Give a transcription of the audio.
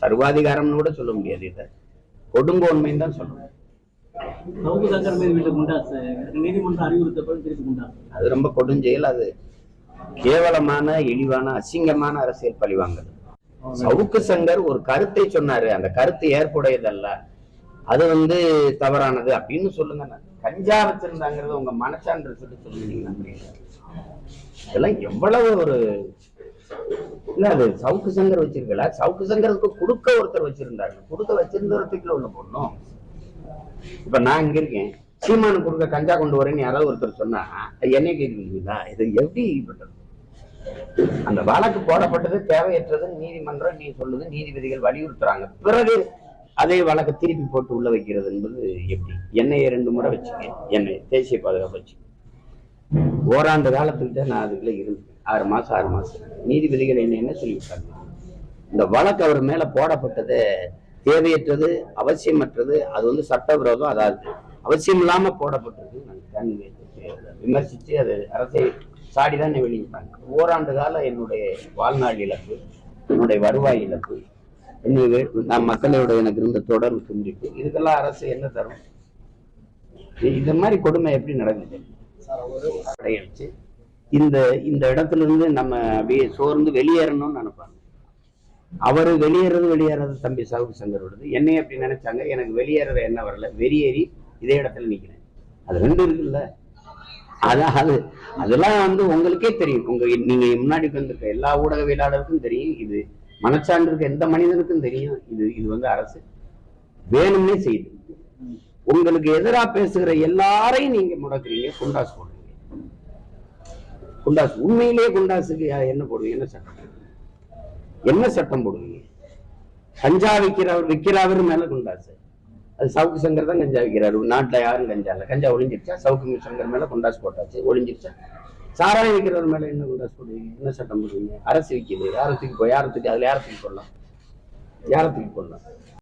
சர்வாதிகாரம்னு கூட சொல்ல முடியாது இதை. கொடுங்கோன்மைன்னு தான் சொல்லணும். அது ரொம்ப கொடுஞ்செயல் அது. கேவலமான இழிவான அசிங்கமான அரசியல் பழிவாங்கல் சவுக்கு சங்கர் ஒரு கருத்தை சொன்னாரு. அந்த கருத்து ஏற்புடையதல்ல. அது வந்து தவறானது அப்படின்னு சொல்லுங்க. கஞ்சா வச்சிருந்தாங்கிறது உங்க மனசான்று சொல்லி சொல்லுங்க இதெல்லாம் எவ்வளவு ஒரு இல்ல அது சவுக்கு சங்கர் வச்சிருக்கல. சவுக்கு சங்கருக்கு கொடுக்க ஒருத்தர் வச்சிருந்தாங்க கொடுக்க வச்சிருந்தவரத்துக்குள்ள ஒண்ணு போடணும். இப்ப நான் இங்க இருக்கேன். சீமானு கொடுக்க கஞ்சா கொண்டு வரேன்னு யாராவது ஒருத்தர் சொன்னா அது கேட்குறீங்களா இது எப்படி பண்றது அந்த வழக்கு போடப்பட்டது தேவையற்றது நீதிமன்றம் நீ சொல்லுது நீதிபதிகள் வலியுறுத்துறாங்க. பிறகு அதே வழக்கு திருப்பி போட்டு உள்ள வைக்கிறது என்பது எப்படி? என்னைய ரெண்டு முறை வச்சுக்க என்னை தேசிய பாதுகாப்பு வச்சு ஓராண்டு காலத்துக்கிட்ட நான் அதுக்குள்ள இருந்தேன். ஆறு மாசம் ஆறு மாசம். நீதிபதிகள் என்ன என்ன சொல்லிவிட்டாங்க இந்த வழக்கு அவர் மேல போடப்பட்டது தேவையற்றது அவசியமற்றது அது வந்து சட்டவிரோதம் அதாவது அவசியம் இல்லாம போடப்பட்டது நாங்க கண் விமர்சிச்சு அது அரசை சாடிதான் வெளியிட்டாங்க. ஓராண்டு கால என்னுடைய வாழ்நாள் இழப்பு என்னுடைய வருவாய் இழப்பு என்னுடைய நான் மக்களோட எனக்கு இருந்த தொடர்பு துண்டிப்பு இதுக்கெல்லாம் அரசு என்ன தரும்? இந்த மாதிரி கொடுமை எப்படி நடக்குது? அடையடிச்சு இந்த இந்த இடத்துல இருந்து நம்ம அப்படியே சோர்ந்து வெளியேறணும்னு நினைப்பாங்க. அவரு வெளியேறது வெளியேறது தம்பி சவுக்கு சங்கரோடது. என்னை அப்படி நினைச்சாங்க எனக்கு வெளியேறது என்ன வரல வெளியேறி இதே இடத்துல நிக்கிறேன். அது ரெண்டு இருக்குல்ல. அதான் அது அதெல்லாம் வந்து உங்களுக்கே தெரியும். உங்க நீங்க முன்னாடி வந்திருக்க எல்லா ஊடகவியலாளருக்கும் தெரியும். இது மனச்சான்று இருக்க எந்த மனிதனுக்கும் தெரியும். இது இது வந்து அரசு வேணும்னே செய்யுது. உங்களுக்கு எதிராக பேசுகிற எல்லாரையும் நீங்க முடக்குறீங்க குண்டாஸ் போடுங்க குண்டாஸ் உண்மையிலேயே குண்டாசுக்கு என்ன போடுவீங்க? என்ன சட்டம்? என்ன சட்டம் போடுவீங்க? கஞ்சா விற்கிறவர் விற்கிறவர் மேல குண்டாசு. அது சவுக்கு சங்கர் தான் கஞ்சா விற்கிறாரு நாட்டுல யாரும் கஞ்சா இல்ல. கஞ்சா ஒளிஞ்சிருச்சா? சவுக்கு சங்கர் மேல குண்டாசு போட்டாச்சு. ஒளிஞ்சிருச்சா? சாராயம் விற்கிறவர் மேல என்ன குண்டாசு போடுவீங்க? என்ன சட்டம் போடுவீங்க? அரசு விற்கிது யாரத்துக்கு போய் யாரத்துக்கு அதுல யாரத்துக்கு போடலாம்? யாரத்துக்கு போடலாம்?